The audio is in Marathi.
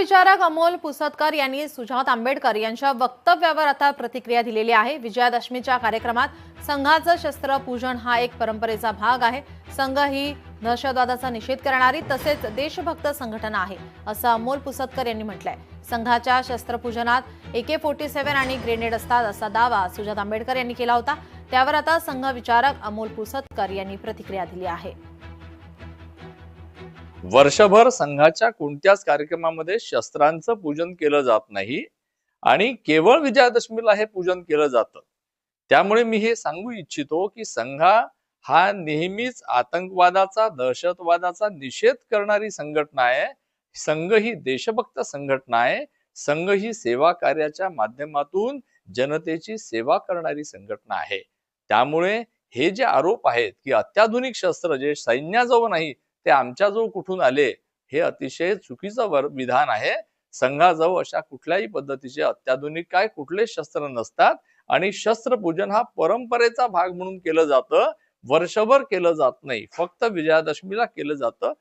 विचारक अमोल पुसतकर यांनी सुजात आंबेडकर यांच्या वक्तव्यावर आता प्रतिक्रिया दिलेली आहे. विजयादशमीच्या कार्यक्रमात संघाचं शस्त्र पूजन हा एक परंपरेचा भाग आहे. संघ ही दहशतवादाचा निषेध करणारी तसेच देशभक्त संघटना आहे असं अमोल पुसतकर यांनी म्हटलंय. संघाच्या शस्त्रपूजनात ए के फोर्टी सेव्हन आणि ग्रेनेड असतात असा दावा सुजात आंबेडकर यांनी केला होता. त्यावर आता संघ विचारक अमोल पुसतकर यांनी प्रतिक्रिया दिली आहे. वर्षभर संघाच्या कोणत्याच कार्यक्रमामध्ये शस्त्रांचं पूजन केलं जात नाही आणि केवळ विजयादशमीला हे पूजन केलं जातं. त्यामुळे मी हे सांगू इच्छितो की संघा हा नेहमीच आतंकवादाचा दहशतवादाचा निषेध करणारी संघटना आहे. संघ ही देशभक्त संघटना आहे. संघ ही सेवा कार्याच्या माध्यमातून जनतेची सेवा करणारी संघटना आहे. त्यामुळे हे जे आरोप आहेत की अत्याधुनिक शस्त्र जे सैन्याजवळ नाही ते आमच्याजवळ कुठून आले हे अतिशय चुकीचं वर विधान आहे. संघाजवळ अशा कुठल्याही पद्धतीचे अत्याधुनिक काय कुठले शस्त्र नसतात आणि शस्त्रपूजन हा परंपरेचा भाग म्हणून केलं जातं. वर्षभर केलं जात नाही. फक्त विजयादशमीला केलं जातं.